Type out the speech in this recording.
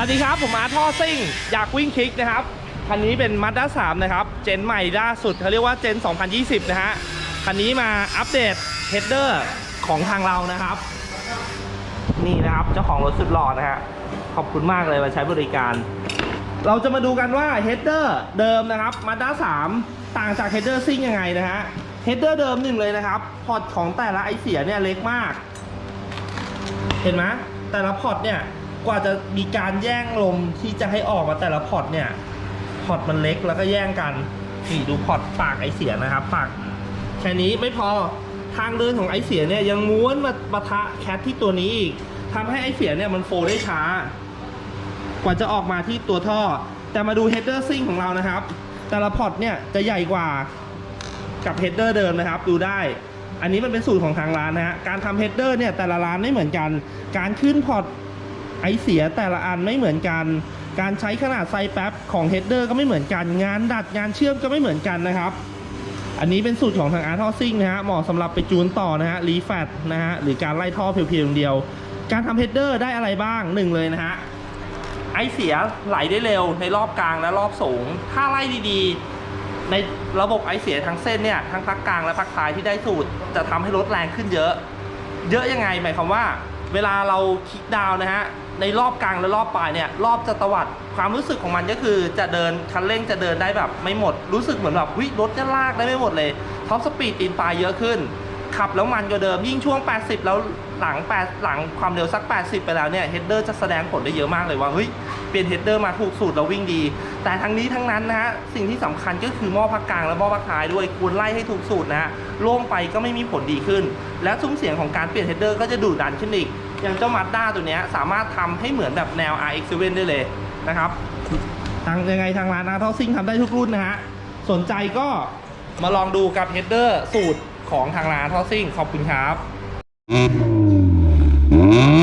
วัสดีครับ ผมอาร์ท่อซิ่ง อยากวิ่งคลิกนะครับ คันนี้เป็น Mazda 3นะครับ เจนใหม่ล่าสุดเขาเรียกว่าเจน 2020 นะฮะ คันนี้มาอัปเดตเฮดเดอร์ของทางเรานะครับ นี่นะครับ เจ้าของรถสุดหล่อนะฮะ ขอบคุณมากเลยมาใช้บริการ เราจะมาดูกันว่าเฮดเดอร์เดิมนะครับ Mazda 3ต่างจากเฮดเดอร์ซิ่งยังไงนะฮะ เฮดเดอร์เดิมหนึ่งเลยนะครับพอร์ตของแต่ละไอเสียเนี่ยเล็กมาก เห็นไหมแต่ละพอร์ตเนี่ย กว่าจะมีการแย่งลมที่จะให้ออกมาแต่ละพอร์ตเนี่ยพอร์ตมันเล็กแล้วก็แย่งกันนี่ดูพอร์ตปากไอเสียนะครับปากแค่นี้ไม่พอทางเดินของไอเสียเนี่ยยังม้วนมาปะทะแคทที่ตัวนี้อีกทำให้ไอเสียเนี่ยมันโฟลได้ช้า กว่าจะออกมาที่ตัวท่อ แต่มาดูเฮดเดอร์ซิ่งของเรานะครับ แต่ละพอร์ตเนี่ยจะใหญ่กว่ากับเฮดเดอร์เดิมนะครับดูได้ อันนี้มันเป็นสูตรของทางร้านนะฮะการทำเฮดเดอร์เนี่ยแต่ละร้านไม่เหมือนกัน การขึ้นพอร์ต ไอเสียแต่ละอันไม่เหมือนกัน การใช้ขนาดไซส์แป๊บของเฮดเดอร์ก็ไม่เหมือนกัน งานดัดงานเชื่อมก็ไม่เหมือนกันนะครับ อันนี้เป็นสูตรของทางอาร์ทอซิ่งนะฮะเหมาะสำหรับไปจูนต่อนะฮะรีแฟตนะฮะหรือการไล่ท่อเพียวๆอย่างเดียว การทำเฮดเดอร์ได้อะไรบ้างหนึ่งเลยนะฮะไอเสียไหลได้เร็วในรอบกลางและรอบสูง ถ้าไล่ดีๆ ในระบบไอเสียทั้งเส้นเนี่ยทั้งพักกลางและพักท้ายที่ได้สูตรจะทำให้รถแรงขึ้นเยอะ เยอะยังไงหมายความว่า เวลาเราคลิกดาวนะฮะ ในรอบกลางและรอบปลายเนี่ยรอบจะตวัดความรู้สึกของมันก็คือจะเดินคันเร่งจะเดินได้แบบไม่หมดรู้สึกเหมือนแบบวิรถจะลากได้ไม่หมดเลยท็อปสปีดตีนปลายเยอะขึ้น ขับแล้วมันกว่าเดิมยิ่งช่วง 80 แล้วหลัง8หลังความเร็วสัก 80 ไปแล้วเนี่ยเฮดเดอร์จะแสดงผลได้เยอะมากเลยว่าเฮ้ยเปลี่ยนเฮดเดอร์มาถูกสูตรแล้ววิ่งดี แต่ทั้งนี้ทั้งนั้นนะฮะสิ่งที่สำคัญก็คือหม้อพักกลางและหม้อพักท้ายด้วยควรไล่ให้ถูกสูตรนะฮะโล่งไปก็ไม่มีผลดีขึ้น และซุ้มเสียงของการเปลี่ยนเฮดเดอร์ก็จะดุดันขึ้นอีก อย่างเจ้ามาด้าตัวนี้สามารถทำให้เหมือนแบบแนว RX7 ได้เลยนะครับทางยังไงทางร้านนะทอซิงทำได้ทุกรุ่นนะฮะสนใจก็มาลองดูกับเฮดเดอร์สูตรของทางร้านทอซิ่งขอบคุณครับ Mm-hmm.